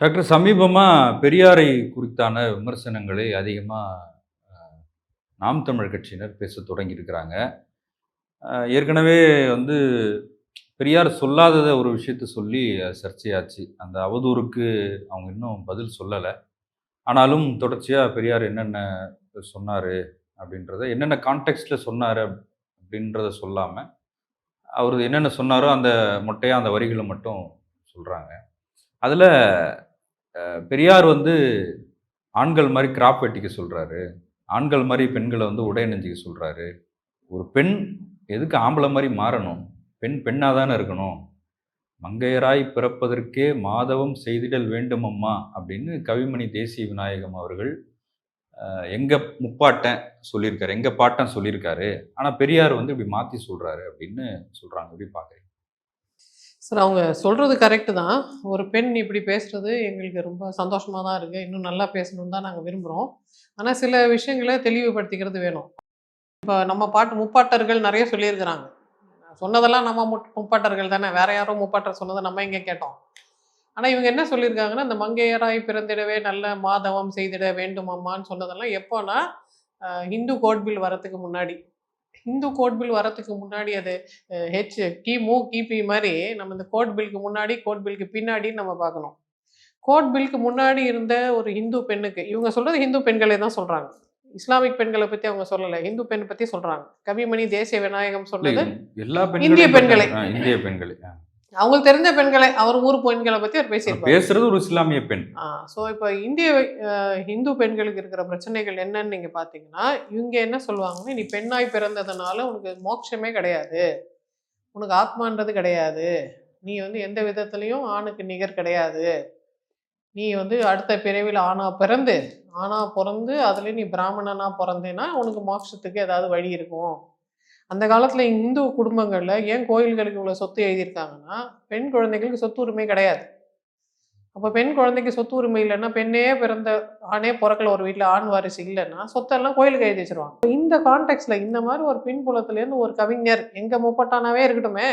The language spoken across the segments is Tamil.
டாக்டர் சமீபமாக பெரியாரை குறித்தான விமர்சனங்களை அதிகமாக நாம் தமிழ் கட்சியினர் பேச தொடங்கியிருக்கிறாங்க. ஏற்கனவே வந்து பெரியார் சொல்லாதத ஒரு விஷயத்த சொல்லி சர்ச்சையாச்சு. அந்த அவதூறுக்கு அவங்க இன்னும் பதில் சொல்லலை. ஆனாலும் தொடர்ச்சியாக பெரியார் என்னென்ன சொன்னார் அப்படின்றத என்னென்ன கான்டெக்ட்ஸில் சொன்னார் அப்படின்றத சொல்லாமல் அவர் என்னென்ன சொன்னாரோ அந்த மொட்டையாக அந்த வரிகளை மட்டும் சொல்கிறாங்க அதில் பெரியார் வந்து ஆண்கள் மாதிரி கிராப் வெட்டிக்க சொல்கிறாரு ஆண்கள் மாதிரி பெண்களை வந்து உடை நெஞ்சிக்க சொல்கிறாரு ஒரு பெண் எதுக்கு ஆம்பளை மாதிரி மாறணும்? பெண் பெண்ணாக தானே இருக்கணும். மங்கையராய் பிறப்பதற்கே மாதவம் செய்திடல் வேண்டுமம்மா அப்படின்னு கவிமணி தேசிய விநாயகம் அவர்கள் எங்கள் முப்பாட்டன் சொல்லியிருக்காரு எங்கள் பாட்டன் சொல்லியிருக்காரு. ஆனால் பெரியார் வந்து இப்படி மாற்றி சொல்கிறாரு அப்படின்னு சொல்கிறாங்க இப்படி பார்க்குறேன் சார் அவங்க சொல்கிறது கரெக்டு தான். ஒரு பெண் இப்படி பேசுகிறது எங்களுக்கு ரொம்ப சந்தோஷமாக தான் இருக்குது இன்னும் நல்லா பேசணும்னு தான் நாங்கள் விரும்புகிறோம் ஆனால் சில விஷயங்களை தெளிவுபடுத்திக்கிறது வேணும். இப்போ நம்ம பாட்டு முப்பாட்டர்கள் நிறைய சொல்லியிருக்கிறாங்க. சொன்னதெல்லாம் நம்ம முட் முப்பாட்டர்கள் தானே. வேற யாரோ முப்பாட்டர் சொன்னதை நம்ம இங்கே கேட்டோம். ஆனால் இவங்க என்ன சொல்லியிருக்காங்கன்னா இந்த மங்கையராய் பிறந்திடவே நல்ல மாதவம் செய்திட வேண்டுமம்மான்னு சொன்னதெல்லாம் எப்போனா ஹிந்து கோட்பில் வரத்துக்கு முன்னாடி. ஹிந்து கோட் பில் வரத்துக்கு முன்னாடி அது ஹெச் கிமு கிபி மாதிரி நம்ம இந்த கோட் பில்க்கு முன்னாடி கோட் பில்க்கு பின்னாடி நம்ம பார்க்கணும். கோட் பில்க்கு முன்னாடி இருந்த ஒரு இந்து பெண்ணுக்கு இவங்க சொல்றது ஹிந்து பெண்களை தான் சொல்றாங்க. இஸ்லாமிக் பெண்களை பத்தி அவங்க சொல்லலை இந்து பெண் பத்தி சொல்றாங்க. கவிமணி தேசிய விநாயகம் சொன்னது எல்லா இந்திய பெண்களை. இந்திய பெண்களை. அவங்களுக்கு தெரிஞ்ச பெண்களை அவர் ஊர் பெண்களை பத்தி அவர் பேசியிருப்பாரு. பேசுறது ஒரு இஸ்லாமிய பெண். ஸோ இப்போ இந்திய இந்து பெண்களுக்கு இருக்கிற பிரச்சனைகள் என்னன்னு நீங்கள் பார்த்தீங்கன்னா இவங்க என்ன சொல்லுவாங்கன்னா நீ பெண்ணாய் பிறந்ததுனால உனக்கு மோட்சமே கிடையாது. உனக்கு ஆத்மான்றது கிடையாது. நீ வந்து எந்த விதத்துலையும் ஆணுக்கு நிகர் கிடையாது. நீ வந்து அடுத்த பிறவியில் ஆணா பிறந்து ஆணா பிறந்து அதுலேயும் நீ பிராமணனா பிறந்தேன்னா உனக்கு மோட்சத்துக்கு ஏதாவது வழி இருக்கும். அந்த காலத்தில் இந்து குடும்பங்களில் ஏன் கோயில்களுக்கு இவ்வளோ சொத்து எழுதியிருக்காங்கன்னா பெண் குழந்தைகளுக்கு சொத்து உரிமை கிடையாது. அப்போ பெண் குழந்தைக்கு சொத்து உரிமை இல்லைன்னா பெண்ணே பிறந்த ஆணே பிறக்கல ஒரு வீட்டில் ஆண் வாரிசு இல்லைன்னா சொத்தெல்லாம் கோயிலுக்கு எழுதி வச்சிருவாங்க. இந்த கான்டெக்ட்ல இந்த மாதிரி ஒரு பின்புலத்துலேருந்து ஒரு கவிஞர் எங்கள் முப்பட்டானாவே இருக்கட்டுமே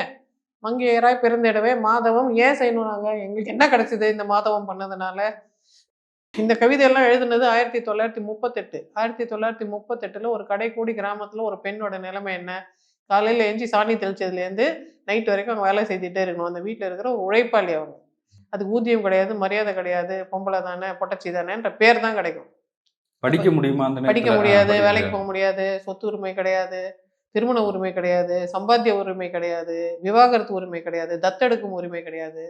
மங்கையராய் பிறந்திடவே மாதவம் ஏன் செய்யணும் நாங்கள் எங்களுக்கு என்ன கிடைச்சிது இந்த மாதவம் பண்ணதுனால? இந்த கவிதையெல்லாம் எழுதுனது ஆயிரத்தி தொள்ளாயிரத்தி முப்பத்தெட்டு. ஆயிரத்தி தொள்ளாயிரத்தி முப்பத்தெட்டில் ஒரு கடைக்கூடி கிராமத்தில் ஒரு பெண்ணோட நிலைமை என்ன? காலையில் எஞ்சி சாணி தெளிச்சதுலேருந்து நைட் வரைக்கும் அவங்க வேலை செய்துட்டே இருக்கணும். அந்த வீட்டில் இருக்கிற ஒரு உழைப்பாளி அவங்க. அதுக்கு ஊதியம் கிடையாது மரியாதை கிடையாது பொம்பளை தானே பொட்டச்சி தானேன்ற பேர் தான் கிடைக்கும். படிக்க முடியுமா அந்த படிக்க முடியாது வேலைக்கு போக முடியாது சொத்து உரிமை கிடையாது திருமண உரிமை கிடையாது சம்பாத்திய உரிமை கிடையாது விவாகரத்து உரிமை கிடையாது தத்தெடுக்கும் உரிமை கிடையாது.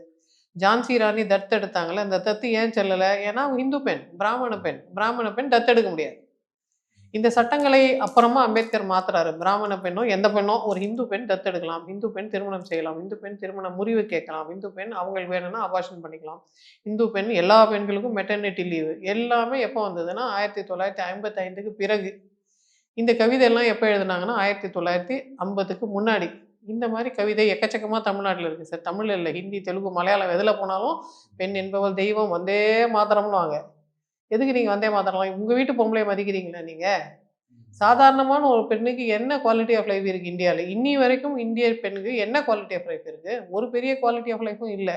ஜான்சி ராணி தத்தெடுத்தாங்கல்ல அந்த தத்து ஏன் செல்லலை? ஏன்னா அவங்க இந்து பெண் பிராமண பெண். பிராமண பெண் தத்தெடுக்க முடியாது. இந்த சட்டங்களை அப்புறமா அம்பேத்கர் மாத்துறாரு. பிராமண பெண்ணோ எந்த பெண்ணோ ஒரு இந்து பெண் தத்தெடுக்கலாம் இந்து பெண் திருமணம் செய்யலாம். இந்து பெண் திருமண முறிவு கேட்கலாம். இந்து பெண் அவங்களுக்கு வேணும்னா அபாஷன் பண்ணிக்கலாம். இந்து பெண் எல்லா பெண்களுக்கும் மெட்டர்னிட்டி லீவு எல்லாமே எப்போ வந்ததுன்னா ஆயிரத்தி தொள்ளாயிரத்தி ஐம்பத்தைந்துக்கு பிறகு. இந்த கவிதையெல்லாம் எப்போ எழுதுனாங்கன்னா ஆயிரத்தி தொள்ளாயிரத்தி ஐம்பதுக்கு முன்னாடி. இந்த மாதிரி கவிதை எக்கச்சக்கமாக தமிழ்நாட்டில் இருக்குது சார். தமிழ் இல்லை ஹிந்தி தெலுங்கு மலையாளம் எதில் போனாலும் பெண் என்பவள் தெய்வம் வந்தே மாத்திரம்னுவாங்க எதுக்கு நீங்கள் வந்தே மாத்திரம் உங்கள் வீட்டு பொம்பளை மதிக்கிறீங்களா நீங்கள் சாதாரணமான ஒரு பெண்ணுக்கு என்ன குவாலிட்டி ஆஃப் லைஃப் இருக்குது இந்தியாவில் இன்னி வரைக்கும் இந்திய பெண்ணுக்கு என்ன குவாலிட்டி ஆஃப் லைஃப் இருக்குது ஒரு பெரிய குவாலிட்டி ஆஃப் லைஃப்பும் இல்லை.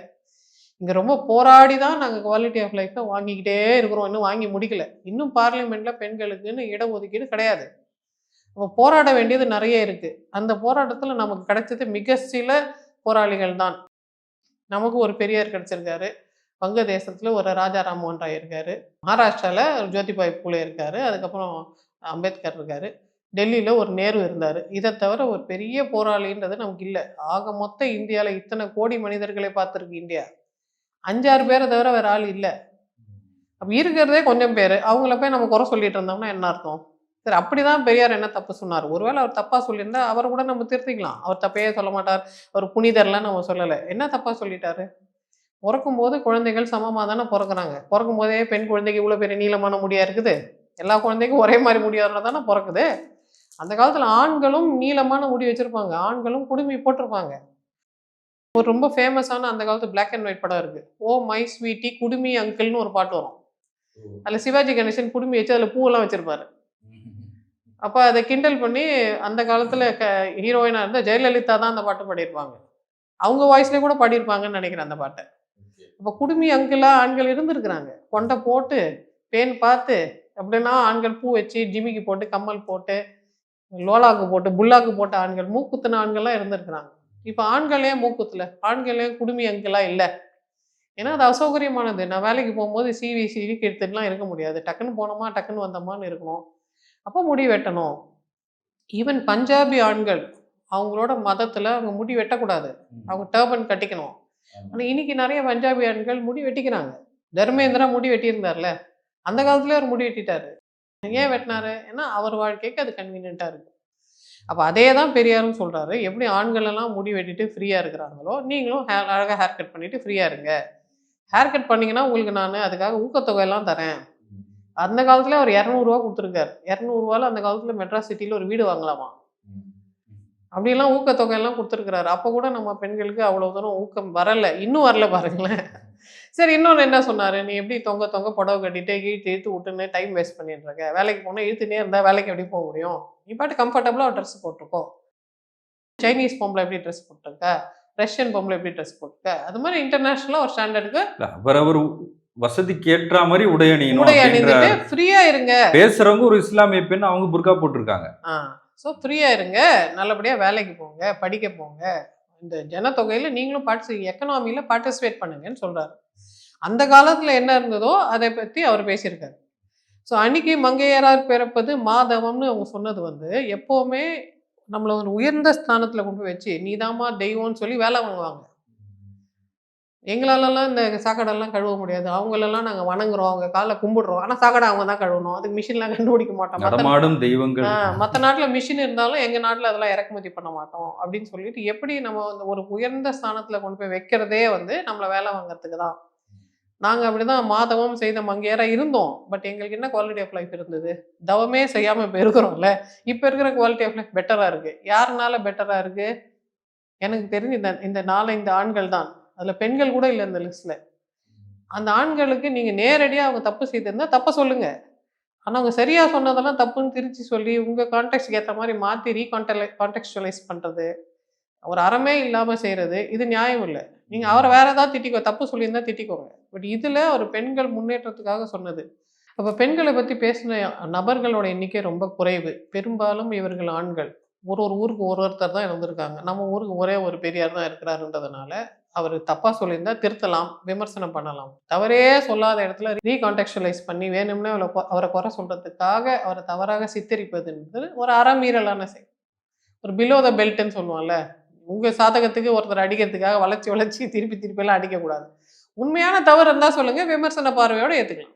இங்கே ரொம்ப போராடி தான் நாங்கள் குவாலிட்டி ஆஃப் லைஃப்பை வாங்கிக்கிட்டே இருக்கிறோம். இன்னும் வாங்கி முடிக்கல. இன்னும் பார்லிமெண்ட்டில் பெண்களுக்குன்னு இடஒதுக்கீடு கிடையாது. அப்போ போராட வேண்டியது நிறைய இருக்குது அந்த போராட்டத்தில் நமக்கு கிடைச்சது மிக சில போராளிகள் தான். நமக்கு ஒரு பெரியார் கிடைச்சிருக்காரு. வங்கதேசத்தில் ஒரு ராஜா ராம்மோகன் ராய் இருக்காரு. மகாராஷ்டிராவில் ஜோதிபாய் பூலே இருக்காரு. அதுக்கப்புறம் அம்பேத்கர் இருக்காரு. டெல்லியில் ஒரு நேரு இருந்தார். இதை தவிர ஒரு பெரிய போராளின்றது நமக்கு இல்லை. ஆக மொத்த இந்தியாவில் இத்தனை கோடி மனிதர்களை பார்த்துருக்கு இந்தியா. அஞ்சாறு பேரை தவிர வேறு ஆள் இல்லை. அப்போ இருக்கிறதே கொஞ்சம் பேர். அவங்கள போய் நம்ம குறை சொல்லிட்டு இருந்தோம்னா என்ன அர்த்தம்? சரி அப்படிதான் பெரியார் என்ன தப்பு சொன்னார்? ஒருவேளை அவர் தப்பா சொல்லியிருந்தா அவரை கூட நம்ம திருத்திக்கலாம். அவர் தப்பையே சொல்ல மாட்டார். அவர் புனிதர்லாம் நம்ம சொல்லலை. என்ன தப்பா சொல்லிட்டாரு? பிறக்கும் போது குழந்தைகள் சமமாக தானே பிறக்குறாங்க. பிறக்கும் போதே பெண் குழந்தைக்கு இவ்வளோ பெரிய நீளமான முடியா இருக்குது? எல்லா குழந்தைக்கும் ஒரே மாதிரி முடியாதுல தானே பிறக்குது? அந்த காலத்தில் ஆண்களும் நீளமான முடி வச்சிருப்பாங்க. ஆண்களும் குடுமி போட்டிருப்பாங்க. ஒரு ரொம்ப ஃபேமஸான அந்த காலத்து Black அண்ட் ஒயிட் படம் இருக்கு. ஓ மை ஸ்வீட்டி குடுமி அங்கிள்னு ஒரு பாட்டு வரும். அதில் சிவாஜி கணேசன் குடுமி வச்சு அதில் பூவெல்லாம் வச்சிருப்பாரு. அப்போ அதை கிண்டல் பண்ணி அந்த காலத்தில் க ஹீரோயினாக இருந்தால் ஜெயலலிதா தான் அந்த பாட்டு பாடியிருப்பாங்க. அவங்க வாய்ஸ்லேயே கூட பாடியிருப்பாங்கன்னு நினைக்கிறேன் அந்த பாட்டை. இப்போ குடுமி அங்கெல்லாம் ஆண்கள் இருந்திருக்கிறாங்க. கொண்டை போட்டு பேன் பார்த்து அப்படின்னா ஆண்கள் பூ வச்சு ஜிமிக்கி போட்டு கம்மல் போட்டு லோலாக்கு போட்டு புல்லாக்கு போட்ட ஆண்கள் மூக்குத்துன ஆண்கள்லாம் இருந்திருக்கிறாங்க. இப்போ ஆண்களே மூக்குத்துல ஆண்களே குடுமி அங்கெல்லாம் இல்லை. ஏன்னா அது அசௌகரியமானது. நான் வேலைக்கு போகும்போது சிவி சிவிக்கு எடுத்துட்டுலாம் இருக்க முடியாது. டக்குன்னு போனோமா டக்குன்னு வந்தோமான்னு இருக்கணும். அப்போ முடி வெட்டணும். ஈவன் பஞ்சாபி ஆண்கள் அவங்களோட மதத்தில் அவங்க முடி வெட்டக்கூடாது. அவங்க டர்பன் கட்டிக்கணும். ஆனால் இன்னைக்கு நிறைய பஞ்சாபி ஆண்கள் முடி வெட்டிக்கிறாங்க. தர்மேந்திரா முடி வெட்டியிருந்தார்ல அந்த காலத்துல அவர் முடி வெட்டிட்டாரு. ஏன் வெட்டினாரு? ஏன்னா அவர் வாழ்க்கைக்கு அது கன்வீனியண்ட்டாக இருக்கு அப்போ அதே தான் பெரியாரும் சொல்றாரு. எப்படி ஆண்கள் எல்லாம் முடி வெட்டிட்டு ஃப்ரீயாக இருக்கிறாங்களோ நீங்களும் ஹேர் அழகாக ஹேர் கட் பண்ணிட்டு ஃப்ரீயாக இருங்க. ஹேர் கட் பண்ணீங்கன்னா உங்களுக்கு நான் அதுக்காக ஊக்கத்தொகை எல்லாம் தரேன். அந்த காலத்துல அவர் இரநூறுவா கொடுத்துருக்காரு. இரநூறுவால அந்த காலத்துல மெட்ராஸ் சிட்டியில ஒரு வீடு வாங்கலாமா? அப்படியெல்லாம் ஊக்கத்தொகை எல்லாம் கொடுத்துருக்குறாரு. அப்போ கூட நம்ம பெண்களுக்கு அவ்வளோ தூரம் ஊக்கம் வரல. இன்னும் வரல பாருங்களேன். சரி இன்னொன்று என்ன சொன்னாரு? நீ எப்படி தொங்க தொங்க புடவை கட்டிட்டு இழுத்து இழுத்து விட்டுன்னு டைம் வேஸ்ட் பண்ணிட்டு இருக்க? வேலைக்கு போனால் இழுத்துனே இருந்தால் வேலைக்கு எப்படி போக முடியும்? நீ பாட்டு கம்ஃபர்டபுளாக ட்ரெஸ் போட்டிருக்கோம் சைனீஸ் பொம்பளை எப்படி ட்ரெஸ் போட்டிருக்க? ரஷ்யன் பொம்பளை எப்படி ட்ரெஸ் போட்டிருக்க? அது மாதிரி இன்டர்நேஷ்னலாக ஒரு ஸ்டாண்டர்டுக்கு அவர் வசதிக்கு ஏற்ற மாதிரி உடை அணியணும் உடை அணிந்துட்டு ஃப்ரீயா இருங்க. பேசுறவங்க ஒரு இஸ்லாமிய பெண் அவங்க புர்கா போட்டிருக்காங்க. ஆ ஸோ ஃப்ரீயா இருங்க. நல்லபடியா வேலைக்கு போங்க படிக்க போங்க. இந்த ஜனத்தொகையில நீங்களும் பார்ட்டிசி எக்கனாமியில பார்ட்டிசிபேட் பண்ணுங்கன்னு சொல்றாரு. அந்த காலத்துல என்ன இருந்ததோ அதை பத்தி அவர் பேசியிருக்காரு. ஸோ அன்னைக்கு மங்கையரார் பிறப்பது மாதவம்னு அவங்க சொன்னது வந்து எப்பவுமே நம்மளை ஒரு உயர்ந்த ஸ்தானத்துல கொண்டு போய் வச்சு நீதாம்மா தெய்வம்னு சொல்லி வேலை வாங்குவாங்க. எங்களாலலாம் இந்த சாக்கடைலாம் கழுவ முடியாது. அவங்களெல்லாம் நாங்கள் வணங்குறோம். அவங்க காலைல கும்பிடுறோம். ஆனால் சாக்கடை அவங்க தான் கழுவணும். அதுக்கு மிஷின்லாம் கண்டுபிடிக்க மாட்டோம். நடமாடும் தெய்வங்கள். மற்ற நாட்டில் மிஷின் இருந்தாலும் எங்கள் நாட்டில் அதெல்லாம் இறக்குமதி பண்ண மாட்டோம் அப்படின்னு சொல்லிட்டு எப்படி நம்ம வந்து ஒரு உயர்ந்த ஸ்தானத்தில் கொண்டு போய் வைக்கிறதே வந்து நம்மளை வேலை வாங்குறதுக்கு தான். நாங்கள் அப்படி தான் மாதவம் செய்த மங்கையராக இருந்தோம். பட் எங்களுக்கு என்ன குவாலிட்டி ஆஃப் லைஃப் இருந்தது? தவமே செய்யாமல் இப்போ இருக்கிறோம்ல. இப்போ இருக்கிற குவாலிட்டி ஆஃப் லைஃப் பெட்டராக இருக்குது யாருனால பெட்டராக இருக்குது எனக்கு தெரிஞ்சு இந்த இந்த நாலஞ்சு ஆண்கள் தான். அதில் பெண்கள் கூட இல்லை இந்த லிஸ்ட்டில் அந்த ஆண்களுக்கு நீங்கள் நேரடியாக அவங்க தப்பு செய்திருந்தா தப்பை சொல்லுங்கள் ஆனால் அவங்க சரியாக சொன்னதெல்லாம் தப்புன்னு திருச்சி சொல்லி உங்கள் கான்டெக்ட்க்கு ஏற்ற மாதிரி மாற்றி ரீகான்டலை கான்டெக்சுவலைஸ் பண்ணுறது ஒரு அறமே இல்லாமல் செய்கிறது இது நியாயம் இல்லை. நீங்கள் அவரை வேற ஏதாவது திட்டிக்கோ தப்பு சொல்லியிருந்தா திட்டிக்கோங்க. பட் இதில் ஒரு பெண்கள் முன்னேற்றத்துக்காக சொன்னது. அப்போ பெண்களை பற்றி பேசின நபர்களோட எண்ணிக்கை ரொம்ப குறைவு. பெரும்பாலும் இவர்கள் ஆண்கள். ஒரு ஒரு ஊருக்கு ஒரு ஒருத்தர் தான் இருந்திருக்காங்க நம்ம ஊருக்கு ஒரே ஒரு பெரியார் தான் இருக்கிறாருன்றதுனால அவர் தப்பாக சொல்லியிருந்தா திருத்தலாம் விமர்சனம் பண்ணலாம். தவறே சொல்லாத இடத்துல ரீகான்டெக்சுவலைஸ் பண்ணி வேணும்னே அவளை கொ- அவரை குறை சொல்கிறதுக்காக அவரை தவறாக சித்தரிப்பதுன்றது ஒரு அறமீறலான செயல். ஒரு பிலோ த பெல்ட்னு சொல்லுவாங்கல்ல உங்கள் சாதகத்துக்கு ஒருத்தர் அடிக்கிறதுக்காக வளர்ச்சி வளர்ச்சி திருப்பி திருப்பி எல்லாம் அடிக்கக்கூடாது. உண்மையான தவறு இருந்தால் சொல்லுங்கள் விமர்சன பார்வையோட ஏற்றுக்கலாம்